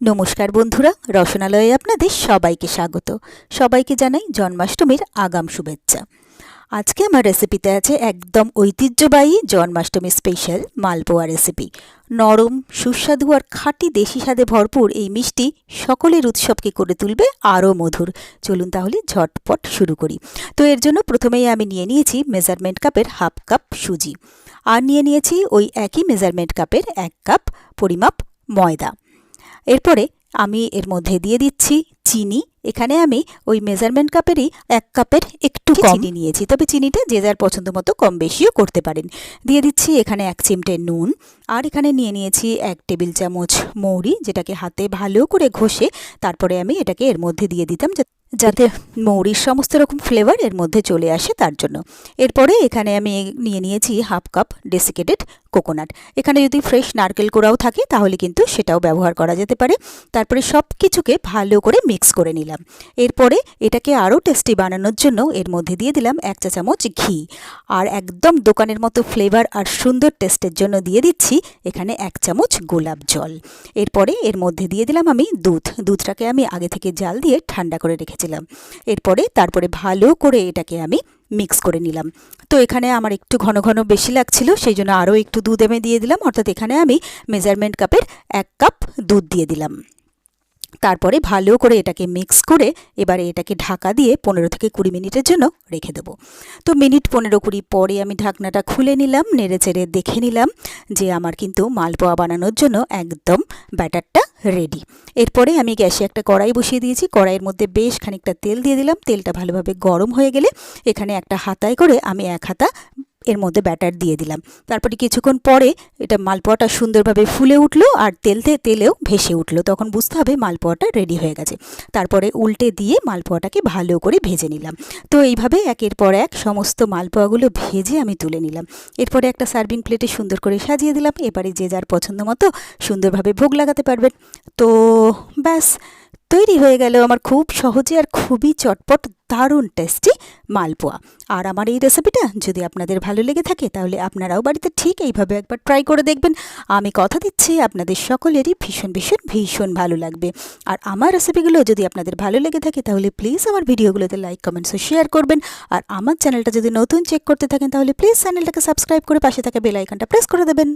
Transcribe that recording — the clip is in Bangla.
নমস্কার বন্ধুরা, রসনালয়ে আপনাদের সবাইকে স্বাগত। সবাইকে জানাই জন্মাষ্টমীর আগাম শুভেচ্ছা। আজকে আমার রেসিপিতে আছে একদম ঐতিহ্যবাহী জন্মাষ্টমী স্পেশাল মালপোয়া রেসিপি নরম, সুস্বাদু আর খাঁটি দেশি স্বাদে ভরপুর এই মিষ্টি সকলের উৎসবকে করে তুলবে আরও মধুর। চলুন তাহলে ঝটপট শুরু করি। তো এর জন্য প্রথমেই আমি নিয়ে নিয়েছি মেজারমেন্ট কাপের হাফ কাপ সুজি। আর নিয়ে নিয়েছি ওই একই মেজারমেন্ট কাপের এক কাপ পরিমাপ ময়দা। এরপরে আমি এর মধ্যে দিয়ে দিচ্ছি চিনি। এখানে আমি ওই মেজারমেন্ট কাপেরই এক কাপের একটু চিনি নিয়েছি। তবে চিনিটা যে যার পছন্দ মতো কম বেশিও করতে পারেন। দিয়ে দিচ্ছি এখানে এক চিমটে নুন। আর এখানে নিয়ে নিয়েছি এক টেবিল চামচ মৌরি যেটাকে হাতে ভালো করে ঘষে তারপরে আমি এটাকে এর মধ্যে দিয়ে দিতাম যাতে মৌরির সমস্ত রকম ফ্লেভার এর মধ্যে চলে আসে তার জন্য। এরপরে এখানে আমি নিয়ে নিয়েছি হাফ কাপ ডেসিকেটেড কোকোনাট এখানে যদি ফ্রেশ নারকেল কোড়াও থাকে, তাহলে কিন্তু সেটাও ব্যবহার করা যেতে পারে। তারপরে সব কিছুকে ভালো করে মিক্স করে নিলাম। এরপরে এটাকে আরও টেস্টি বানানোর জন্য এর মধ্যে দিয়ে দিলাম এক চা চামচ ঘি। আর একদম দোকানের মতো ফ্লেভার আর সুন্দর টেস্টের জন্য দিয়ে দিচ্ছি এখানে এক চামচ গোলাপ জল। এরপরে এর মধ্যে দিয়ে দিলাম আমি দুধ। দুধটাকে আমি আগে থেকে জাল দিয়ে ঠান্ডা করে রেখেছিলাম এরপরে তারপরে ভালো করে এটাকে আমি মিক্স করে নিলাম। তো এখানে আমার একটু ঘন ঘন বেশি লাগছিল, সেই জন্য আরও একটু দুধ এমে দিয়ে দিলাম। অর্থাৎ এখানে আমি মেজারমেন্ট কাপের এক কাপ দুধ দিয়ে দিলাম। তারপরে ভালো করে এটাকে মিক্স করে এবারে এটাকে ঢাকা দিয়ে পনেরো থেকে কুড়ি মিনিটের জন্য রেখে দেবো। তো মিনিট পনেরো কুড়ি পরে আমি ঢাকনাটা খুলে নিলাম, নেড়ে চেড়ে দেখে নিলাম যে আমার কিন্তু মালপোয়া বানানোর জন্য একদম ব্যাটারটা রেডি এরপরে আমি গ্যাসে একটা কড়াই বসিয়ে দিয়েছি, কড়াইয়ের মধ্যে বেশ খানিকটা তেল দিয়ে দিলাম। তেলটা ভালোভাবে গরম হয়ে গেলে এখানে একটা হাতায় করে আমি এক হাতা এর মধ্যে ব্যাটার দিয়ে দিলাম। তারপরে কিছুক্ষণ পরে এটা মালপোয়াটা সুন্দরভাবে ফুলে উঠল আর তেলতে তেলেও ভেসে উঠল। তখন বুঝতে হবে মালপোয়াটা রেডি হয়ে গেছে। তারপরে উল্টে দিয়ে মালপোয়াটাকে ভালো করে ভেজে নিলাম। তো এইভাবে একের পর এক সমস্ত মালপোয়াগুলো ভেজে আমি তুলে নিলাম। এরপরে একটা সার্ভিং প্লেটে সুন্দর করে সাজিয়ে দিলাম। এবারে যে যার পছন্দ মতো সুন্দরভাবে ভোগ লাগাতে পারবেন। তো ব্যাস তৈরি হয়ে গেল আমার খুব সহজে আর খুবই চটপট, দারুণ টেস্টি মালপোয়া। আর আমার এই রেসিপিটা যদি আপনাদের ভালো লেগে থাকে, তাহলে আপনারাও বাড়িতে ঠিক এইভাবে একবার ট্রাই করে দেখবেন। আমি কথা দিচ্ছি, আপনাদের সকলেরই ভীষণ ভীষণ ভীষণ ভালো লাগবে। আর আমার রেসিপিগুলো যদি আপনাদের ভালো লেগে থাকে, তাহলে প্লিজ আমার ভিডিওগুলোতে লাইক কমেন্টস ও শেয়ার করবেন। আর আমার চ্যানেলটা যদি নতুন চেক করতে থাকেন, তাহলে প্লিজ চ্যানেলটাকে সাবস্ক্রাইব করে পাশে থাকা বেল আইকনটা প্রেস করে দেবেন।